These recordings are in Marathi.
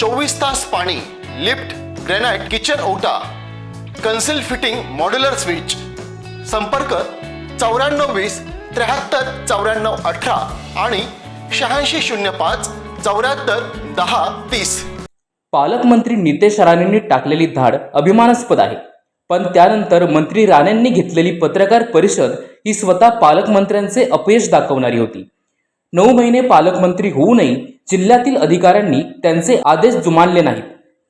चोवीस तास पाणी लिफ्ट ग्रेनाइट किचन ओटा कन्सिल फिटिंग मॉड्युलर स्विच. संपर्क चौऱ्याण्णव वीस त्र्याहत्तर चौऱ्याण्णव अठरा आणि शहाऐंशी शून्य पाच चौऱ्याहत्तर दहा तीस. पालकमंत्री नितेश राणेंनी टाकलेली धाड अभिमानास्पद आहे. पण त्यानंतर मंत्री राणेंनी घेतलेली पत्रकार परिषद ही स्वतः पालकमंत्र्यांचे अपयश दाखवणारी होती. नऊ महिने पालकमंत्री होऊनही जिल्ह्यातील अधिकाऱ्यांनी त्यांचे आदेश जुमानले नाहीत.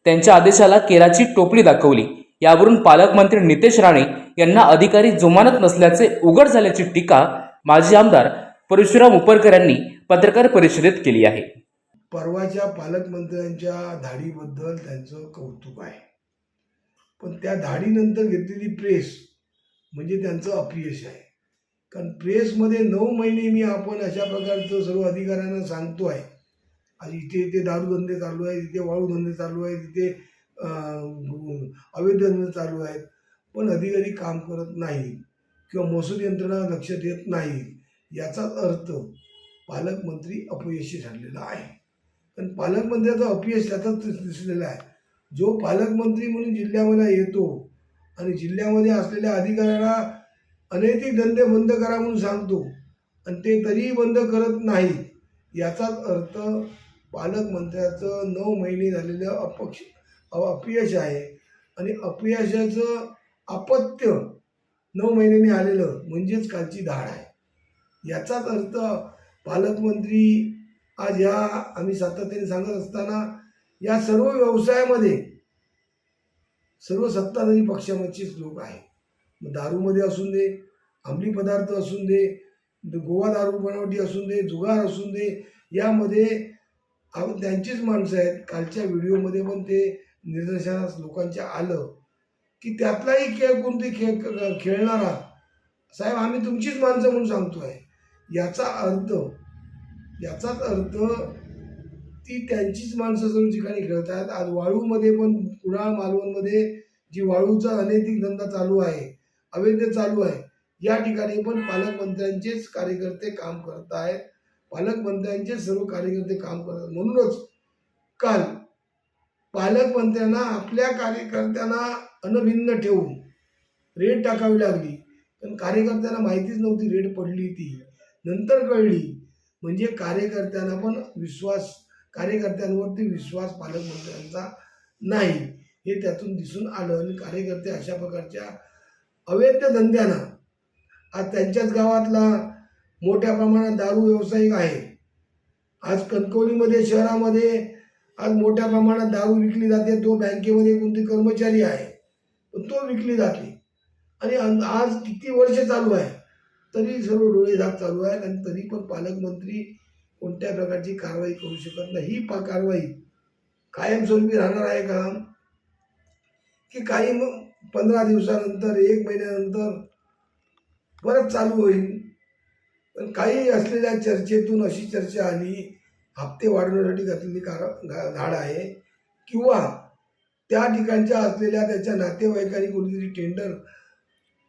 त्यांच्या आदेशाला केराची टोपली दाखवली. यावरून पालकमंत्री नितेश राणे यांना अधिकारी जुमानत नसल्याचे उघड झाल्याची टीका माजी आमदार परशुराम उपरकर यांनी पत्रकार परिषदेत केली आहे. परवाच्या पालकमंत्र्यांच्या धाडीबद्दल त्यांचं कौतुक आहे. पण त्या धाडीनंतर घेतलेली प्रेस म्हणजे त्यांचं अपयश आहे. कारण प्रेसमध्ये नऊ महिने मी आपण अशा प्रकारचं सर्व अधिकाऱ्यांना सांगतो आहे. इथे इथे दारूधंदे चालू आहेत इथे वाळूधंदे चालू आहेत इथे अवैध धंदे चालू आहेत. पण अधिकारी काम करत नाही किंवा महसूल यंत्रणा लक्ष देत नाही याचाच अर्थ पालकमंत्री अपयशी ठरलेला आहे. पण पालकमंत्र्याचं अपयश त्याचाच दिसलेला आहे. जो पालकमंत्री म्हणून जिल्ह्यामध्ये येतो आणि जिल्ह्यामध्ये असलेल्या अधिकाऱ्यांना अनैतिक धंदे बंद करा म्हणून सांगतो आणि ते तरीही बंद करत नाही याचाच अर्थ पालकमंत्र्याचं नऊ महिने झालेलं अपक्ष अपयश आहे. आणि अपयशाचं अपत्य नऊ महिन्यांनी आलेलं म्हणजेच कालची धाड आहे. याचाच अर्थ पालकमंत्री आज या आम्ही सातत्याने सांगत असताना या सर्व व्यवसायामध्ये सर्व सत्ताधारी पक्षामधचेच लोक आहेत. मग दारूमध्ये असून दे अंमली पदार्थ असून दे गोवा दारू बनावटी असून दे जुगार असून दे यामध्ये आपण त्यांचीच माणसं आहेत. कालच्या व्हिडिओमध्ये पण ते निदर्शनास लोकांच्या आलं की त्यातलाही खेळ कोणते खेळ खेळणारा? साहेब आम्ही तुमचीच माणसं म्हणून सांगतो आहे याचा अर्थ याचाच अर्थ ती त्यांचीच माणसं सर्व ठिकाणी खेळत आहेत आज वाळूमध्ये पण कुडाळ मालवणमध्ये जी वाळूचा अनैतिक धंदा चालू आहे अवैध चालू आहे या ठिकाणी पण पालकमंत्र्यांचेच कार्यकर्ते काम करत आहेत पालकमंत्र्यांचे सर्व कार्यकर्ते काम करतात. म्हणूनच काल पालकमंत्र्यांना आपल्या कार्यकर्त्यांना अनभिन्न ठेवून रेड टाकावी लागली. पण कार्यकर्त्यांना माहितीच नव्हती रेड पडली ती. नंतर कळली. म्हणजे कार्यकर्त्यांना पण विश्वास कार्यकर्त्यांवरती विश्वास पालकमंत्र्यांचा नाही. हे त्यातून दिसून आलं आणि कार्यकर्ते अशा प्रकारच्या अवैध धंद्यांना आज त्यांच्याच गावातला मोठ्या प्रमाणात दारू व्यावसायिक आहे. आज कणकवलीमध्ये शहरामध्ये आज मोठ्या प्रमाणात दारू विकली जाते. तो बँकेमध्ये कोणते कर्मचारी आहे पण तो विकली जाते. आणि अन- आज किती वर्ष चालू आहे तरी सर्व डोळे झाक चालू आहेत आणि तरी पण पालकमंत्री कोणत्या प्रकारची कारवाई करू शकत नाही. ही पा कारवाई कायमस्वरूपी राहणार आहे का? की काही मग पंधरा दिवसानंतर एक महिन्यानंतर परत चालू होईल? पण काही असलेल्या चर्चेतून अशी चर्चा आली हप्ते वाढवण्यासाठी घातलेली कार घा- धाड आहे किंवा त्या ठिकाणच्या असलेल्या त्याच्या नातेवाईकांनी कोणीतरी टेंडर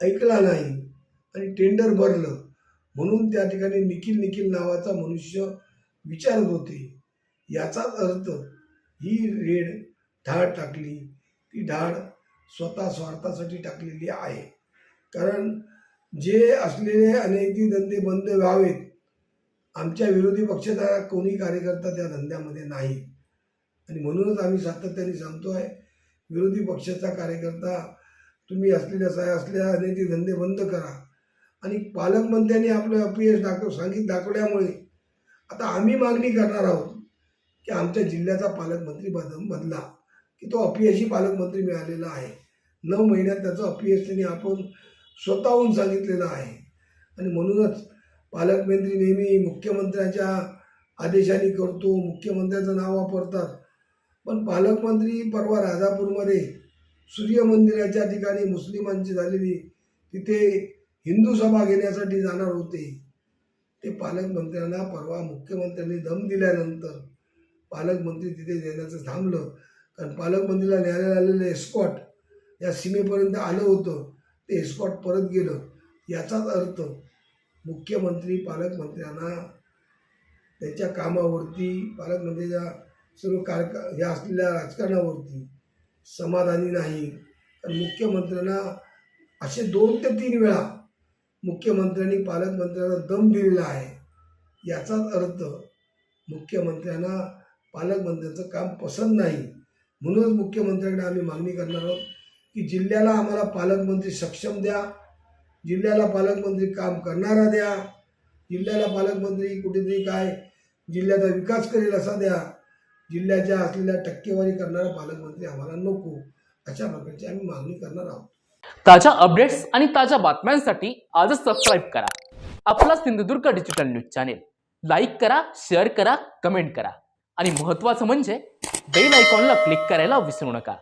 ऐकला नाही आणि टेंडर भरलं म्हणून त्या ठिकाणी निखिल निखिल नावाचा मनुष्य विचारत होते. याचाच अर्थ ही रेड ढाळ टाकली. ती ढाळ स्वतः स्वार्थासाठी टाकलेली आहे. कारण जे असलेले अनेकदी धंदे बंद व्हावेत आमच्या विरोधी पक्षाचा कोणी कार्यकर्ता त्या धंद्यामध्ये नाही. आणि म्हणूनच आम्ही सातत्याने सांगतो आहे विरोधी पक्षाचा कार्यकर्ता तुम्ही असलेल्या साय असलेल्या अनेकदी धंदे बंद करा. आणि पालकमंत्र्यांनी आपलं अपयश दाखव सांगित दाखवल्यामुळे आता आम्ही मागणी करणार आहोत की आमच्या जिल्ह्याचा पालकमंत्री बद बदला की तो अपयशी पालकमंत्री मिळालेला आहे. नऊ महिन्यात त्याचं अपयश त्यांनी आपण स्वतःहून सांगितलेलं आहे. आणि म्हणूनच पालकमंत्री नेहमी मुख्यमंत्र्याच्या आदेशाने करतो मुख्यमंत्र्याचं नाव वापरतात. पण पालकमंत्री परवा राजापूरमध्ये सूर्यमंदिराच्या ठिकाणी मुस्लिमांची झालेली तिथे हिंदू सभा घेण्यासाठी जाणार होते. ते पालकमंत्र्यांना परवा मुख्यमंत्र्यांनी दम दिल्यानंतर पालकमंत्री तिथे देण्याचं थांबलं. कारण पालकमंत्रीला न्यायालयात आलेलं एस्कॉट या सीमेपर्यंत आलं होतं. ते एस्कॉट परत गेलं याचाच अर्थ मुख्यमंत्री पालकमंत्र्यांना त्यांच्या कामावरती पालकमंत्र्यांच्या म्हणजे सर्व कारका ह्या असलेल्या राजकारणावरती समाधानी नाही. कारण मुख्यमंत्र्यांना असे दोन ते तीन वेळा मुख्यमंत्र्यांनी पालकमंत्र्यांना दम दिलेला आहे. याचाच अर्थ मुख्यमंत्र्यांना पालकमंत्र्यांचं काम पसंत नाही. म्हणूनच मुख्यमंत्र्यांकडे आम्ही मागणी करणार आहोत की जिल्ह्याला आम्हाला पालकमंत्री सक्षम द्या जिल्ह्याला पालकमंत्री काम करणारा द्या जिल्ह्याला पालकमंत्री कुठेतरी काय जिल्ह्याचा विकास करेल असा द्या जिल्ह्याच्या असलेल्या टक्केवारी करणारा पालकमंत्री आम्हाला नको अशा प्रकारची आम्ही मागणी करणार आहोत. ताज्या अपडेट्स आणि ताज्या बातम्यांसाठी आजच सबस्क्राईब करा. आपला Sindhudurg digital news channel like करा शेअर करा कमेंट करा. आणि महत्त्वाचं म्हणजे बेल आयकॉनला क्लिक करायला विसरू नका.